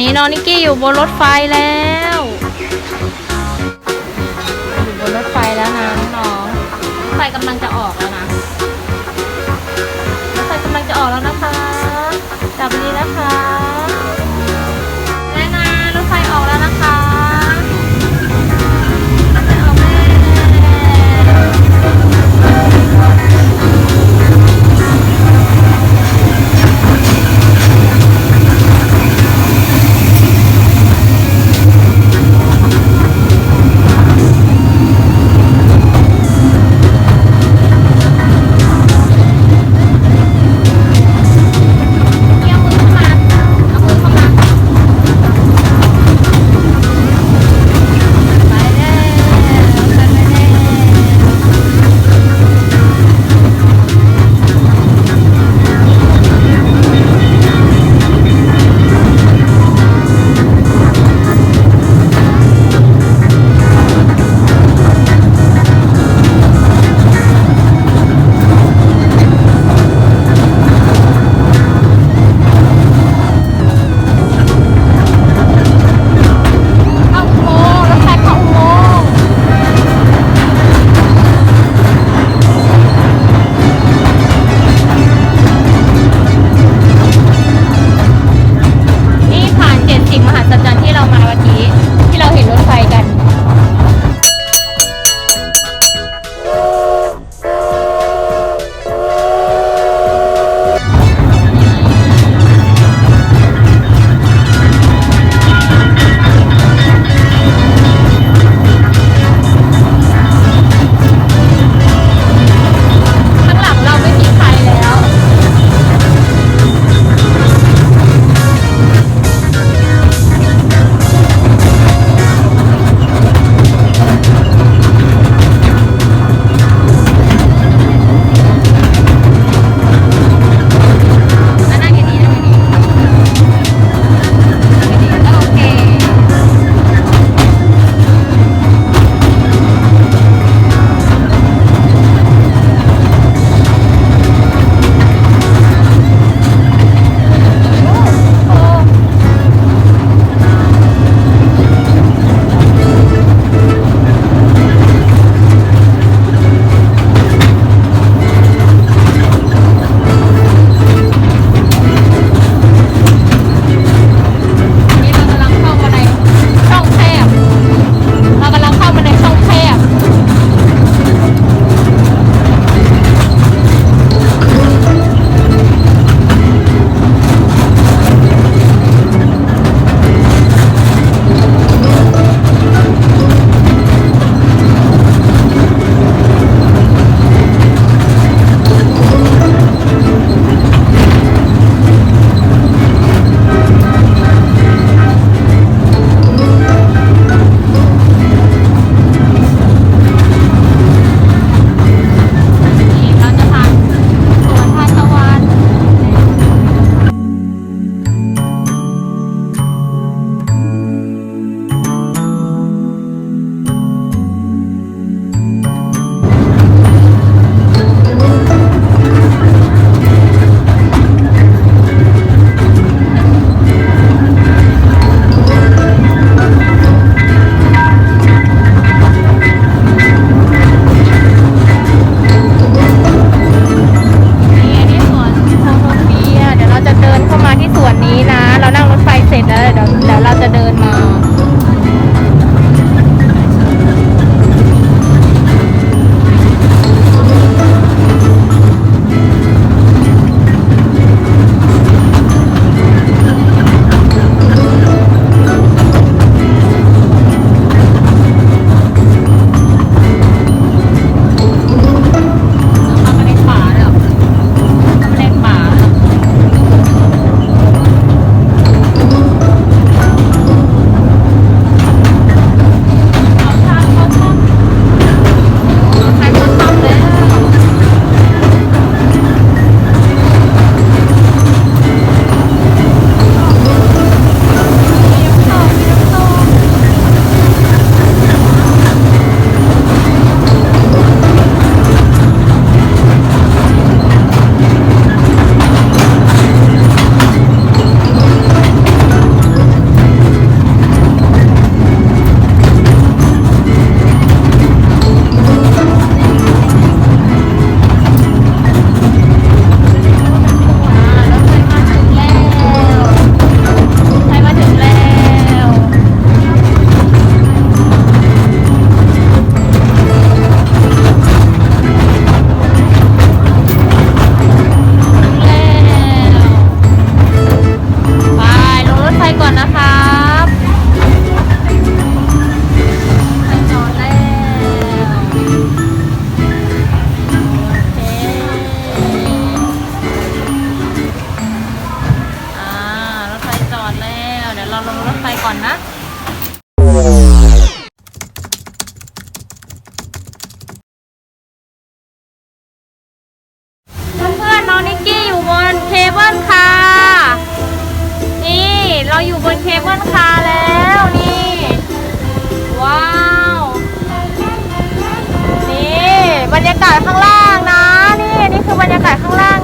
นี้น้องนิกกี้อยู่บนรถไฟแล้ว อยู่บนรถไฟแล้วนะน้องรถไฟกำลังจะออกแล้วนะรถไฟกำลังจะออกแล้วนะ เคเบิลคารแล้วนี่ ว้าว นี่ บรรยากาศข้างล่างนะ นี่ นี่คือบรรยากาศข้างล่าง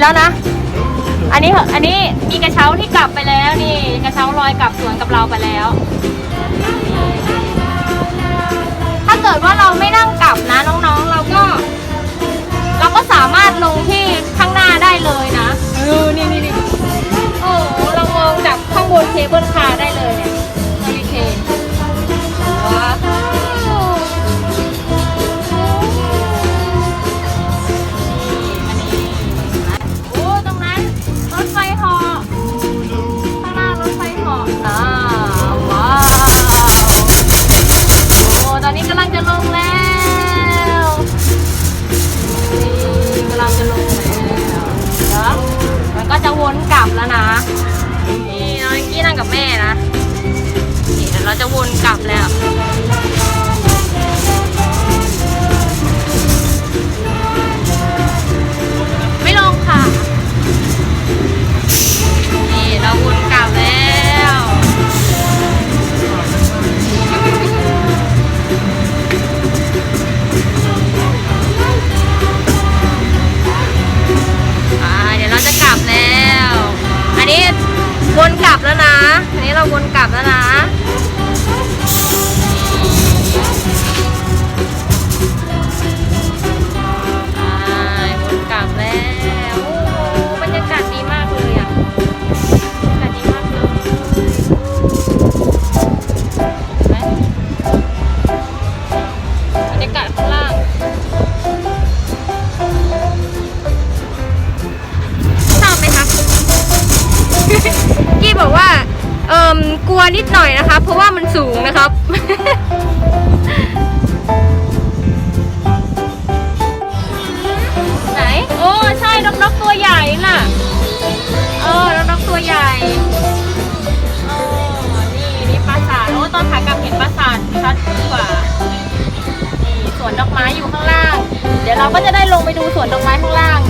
แล้วนะ อันนี้อันนี้มีกระเช้าที่กลับไปแล้วนี่กระเช้าลอยกลับสวนกับเราไปแล้ว ถ้าเกิดว่าเราไม่นั่งกลับนะน้องๆ เราก็ เราก็สามารถลงที่ข้างหน้าได้เลยนะเออนี่นี่นี่โอ้เรามองจากข้างบนเคเบิลคา จะกลับแล้ว อันนี้วนกลับแล้วนะ อันนี้เราวนกลับแล้วนะ เราก็จะได้ลงไปดูสวนดอกไม้ข้างล่าง